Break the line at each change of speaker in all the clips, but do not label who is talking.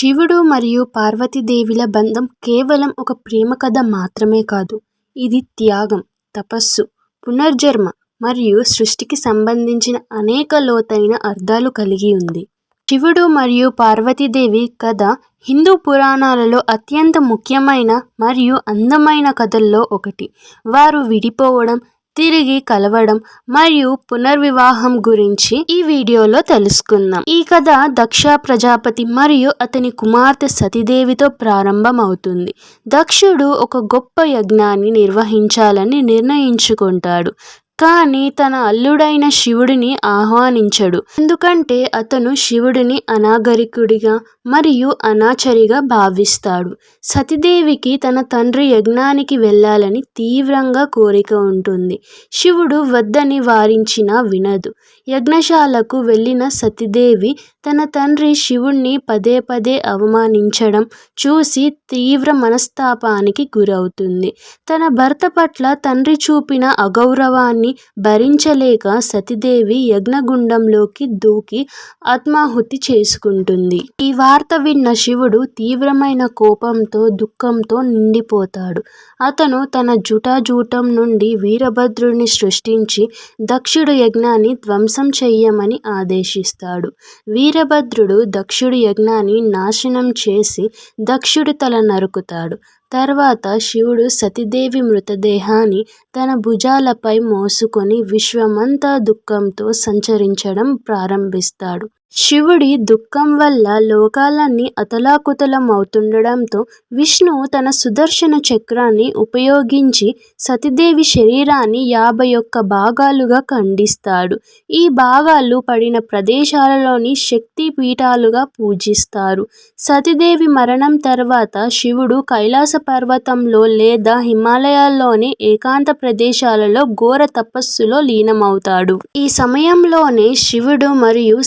శివుడు మరియు పార్వతీదేవిల బంధం కేవలం ఒక ప్రేమ కథ మాత్రమే కాదు ఇది త్యాగం తపస్సు పునర్జన్మ మరియు సృష్టికి సంబంధించిన అనేక లోతైన అర్థాలు కలిగి ఉంది. శివుడు మరియు పార్వతీదేవి కథ హిందూ పురాణాలలో అత్యంత ముఖ్యమైన మరియు అందమైన కథల్లో ఒకటి. వారు విడిపోవడం తిరిగి కలవడం మరియు పునర్వివాహం గురించి ఈ వీడియోలో తెలుసుకుందాం. ఈ కథ దక్ష ప్రజాపతి మరియు అతని కుమార్తె సతీదేవితో ప్రారంభమవుతుంది. దక్షుడు ఒక గొప్ప యజ్ఞాన్ని నిర్వహించాలని నిర్ణయించుకుంటాడు. కానీ తన అల్లుడైన శివుడిని ఆహ్వానించడు. ఎందుకంటే అతను శివుడిని అనాగరికుడిగా మరియు అనాచరిగా భావిస్తాడు. సతీదేవికి తన తండ్రి యజ్ఞానికి వెళ్ళాలని తీవ్రంగా కోరిక ఉంటుంది. శివుడు వద్దని వారించినా వినదు. యజ్ఞశాలకు వెళ్ళిన సతీదేవి తన తండ్రి శివుణ్ణి పదే పదే అవమానించడం చూసి తీవ్ర మనస్తాపానికి గురవుతుంది. తన భర్త పట్ల తండ్రి చూపిన అగౌరవాన్ని భరించలేక సతీదేవి యజ్ఞగుండంలోకి దూకి ఆత్మాహుతి చేసుకుంటుంది. ఈ వార్త విన్న శివుడు తీవ్రమైన కోపంతో దుఃఖంతో నిండిపోతాడు. అతను తన జటాజూటం నుండి వీరభద్రుడిని సృష్టించి దక్షుడు యజ్ఞాన్ని ధ్వంసం చెయ్యమని ఆదేశిస్తాడు. వీరభద్రుడు దక్షుడి యజ్ఞాన్ని నాశనం చేసి దక్షుడి తల నరుకుతాడు. తర్వాత శివుడు సతీదేవి మృతదేహాన్ని తన భుజాలపై మోసుకొని విశ్వమంతా దుఃఖంతో సంచరించడం ప్రారంభిస్తాడు. శివుడి దుఃఖం వల్ల లోకాలన్నీ అతలాకుతలమవుతుండడంతో విష్ణువు తన సుదర్శన చక్రాన్ని ఉపయోగించి సతీదేవి శరీరాన్ని యాభై ఒక్క భాగాలుగా ఖండిస్తాడు. ఈ భాగాలు పడిన ప్రదేశాలలోని శక్తి పీఠాలుగా పూజిస్తారు. సతీదేవి మరణం తర్వాత శివుడు కైలాస పర్వతంలో లేదా హిమాలయాల్లోని ఏకాంత ప్రదేశాలలో ఘోర తపస్సులో లీనమవుతాడు. ఈ సమయంలోనే శివుడు మరియు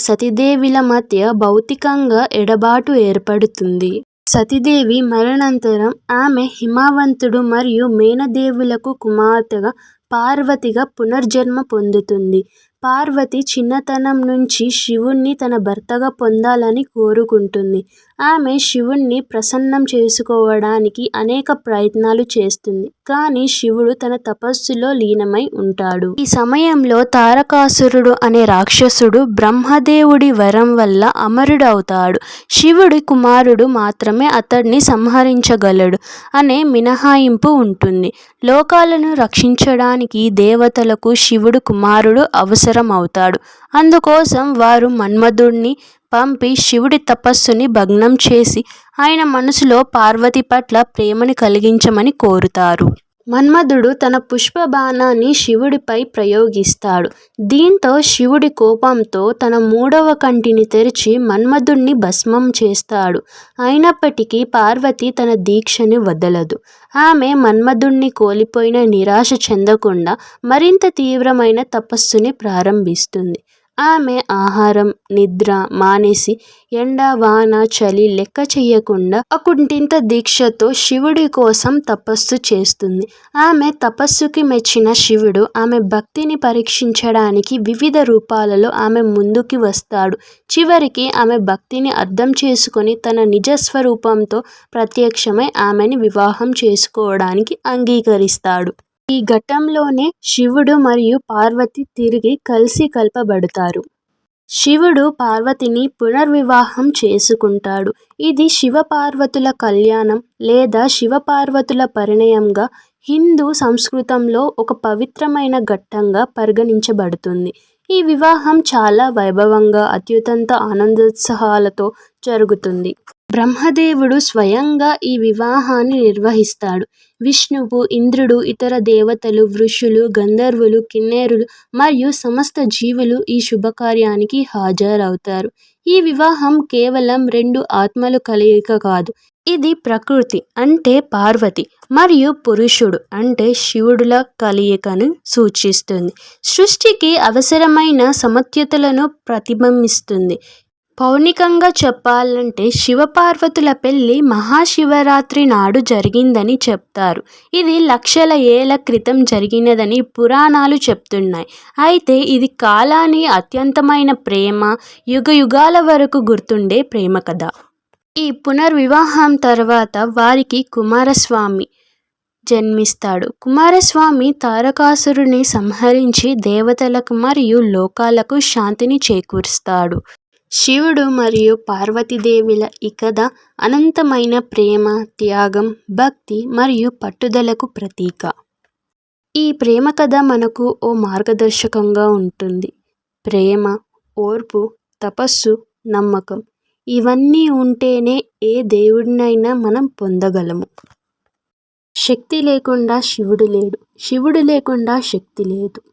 సతీదేవిల మధ్య భౌతికంగా ఎడబాటు ఏర్పడుతుంది. సతీదేవి మరణానంతరం ఆమె హిమవంతుడు మరియు మేనదేవులకు కుమార్తెగా పార్వతిగా పునర్జన్మ పొందుతుంది. పార్వతి చిన్నతనం నుంచి శివుణ్ణి తన భర్తగా పొందాలని కోరుకుంటుంది. ఆమె శివుణ్ణి ప్రసన్నం చేసుకోవడానికి అనేక ప్రయత్నాలు చేస్తుంది. కానీ శివుడు తన తపస్సులో లీనమై ఉంటాడు. ఈ సమయంలో తారకాసురుడు అనే రాక్షసుడు బ్రహ్మదేవుడి వరం వల్ల అమరుడవుతాడు. శివుడి కుమారుడు మాత్రమే అతడిని సంహరించగలడు అనే మినహాయింపు ఉంటుంది. లోకాలను రక్షించడానికి దేవతలకు శివుడు కుమారుడు అవసరం అవుతాడు అందుకోసం వారు మన్మధుడిని పంపి శివుడి తపస్సుని భగ్నం చేసి ఆయన మనసులో పార్వతి పట్ల ప్రేమని కలిగించమని కోరుతారు. మన్మధుడు తన పుష్ప బాణాన్ని శివుడిపై ప్రయోగిస్తాడు. దీంతో శివుడి కోపంతో తన మూడవ కంటిని తెరిచి మన్మధుడిని భస్మం చేస్తాడు. అయినప్పటికీ పార్వతి తన దీక్షని వదలదు. ఆమె మన్మధుడిని కోల్పోయిన నిరాశ చెందకుండా మరింత తీవ్రమైన తపస్సుని ప్రారంభిస్తుంది. ఆమె ఆహారం నిద్ర మానేసి ఎండ వాన చలి లెక్క చెయ్యకుండా అకుంఠిత దీక్షతో శివుడి కోసం తపస్సు చేస్తుంది. ఆమె తపస్సుకి మెచ్చిన శివుడు ఆమె భక్తిని పరీక్షించడానికి వివిధ రూపాలలో ఆమె ముందుకి వస్తాడు. చివరికి ఆమె భక్తిని అర్థం చేసుకొని తన నిజ స్వరూపంతో ప్రత్యక్షమై ఆమెని వివాహం చేసుకోవడానికి అంగీకరిస్తాడు. ఈ ఘట్టంలోనే శివుడు మరియు పార్వతి తిరిగి కలిసి కలపబడతారు. శివుడు పార్వతిని పునర్వివాహం చేసుకుంటాడు. ఇది శివపార్వతుల కళ్యాణం లేదా శివపార్వతుల పరిణయంగా హిందూ సంస్కృతంలో ఒక పవిత్రమైన ఘట్టంగా పరిగణించబడుతుంది. ఈ వివాహం చాలా వైభవంగా అత్యుతంత ఆనందోత్సాహాలతో జరుగుతుంది. బ్రహ్మదేవుడు స్వయంగా ఈ వివాహాన్ని నిర్వహిస్తాడు. విష్ణువు ఇంద్రుడు ఇతర దేవతలు ఋషులు గంధర్వులు కిన్నెరులు మరియు సమస్త జీవులు ఈ శుభకార్యానికి హాజరవుతారు. ఈ వివాహం కేవలం రెండు ఆత్మలు కలయిక కాదు. ఇది ప్రకృతి అంటే పార్వతి మరియు పురుషుడు అంటే శివుడుల కలయికను సూచిస్తుంది. సృష్టికి అవసరమైన సమత్యతలను ప్రతిబింబిస్తుంది. పౌనికంగా చెప్పాలంటే శివపార్వతుల పెళ్ళి మహాశివరాత్రి నాడు జరిగిందని చెప్తారు. ఇది లక్షల ఏళ్ళ క్రితం జరిగినదని పురాణాలు చెప్తున్నాయి. అయితే ఇది కాలాన్ని అత్యంతమైన ప్రేమ యుగయుగాల వరకు గుర్తుండే ప్రేమ కథ. ఈ పునర్వివాహం తర్వాత వారికి కుమారస్వామి జన్మిస్తాడు. కుమారస్వామి తారకాసురుని సంహరించి దేవతలకు మరియు లోకాలకు శాంతిని చేకూరుస్తాడు. శివుడు మరియు పార్వతీదేవిల ఈ కథ అనంతమైన ప్రేమ త్యాగం భక్తి మరియు పట్టుదలకు ప్రతీక. ఈ ప్రేమ కథ మనకు ఓ మార్గదర్శకంగా ఉంటుంది. ప్రేమ ఓర్పు తపస్సు నమ్మకం ఇవన్నీ ఉంటేనే ఏ దేవుడినైనా మనం పొందగలము. శక్తి లేకుండా శివుడు లేడు. శివుడు లేకుండా శక్తి లేదు.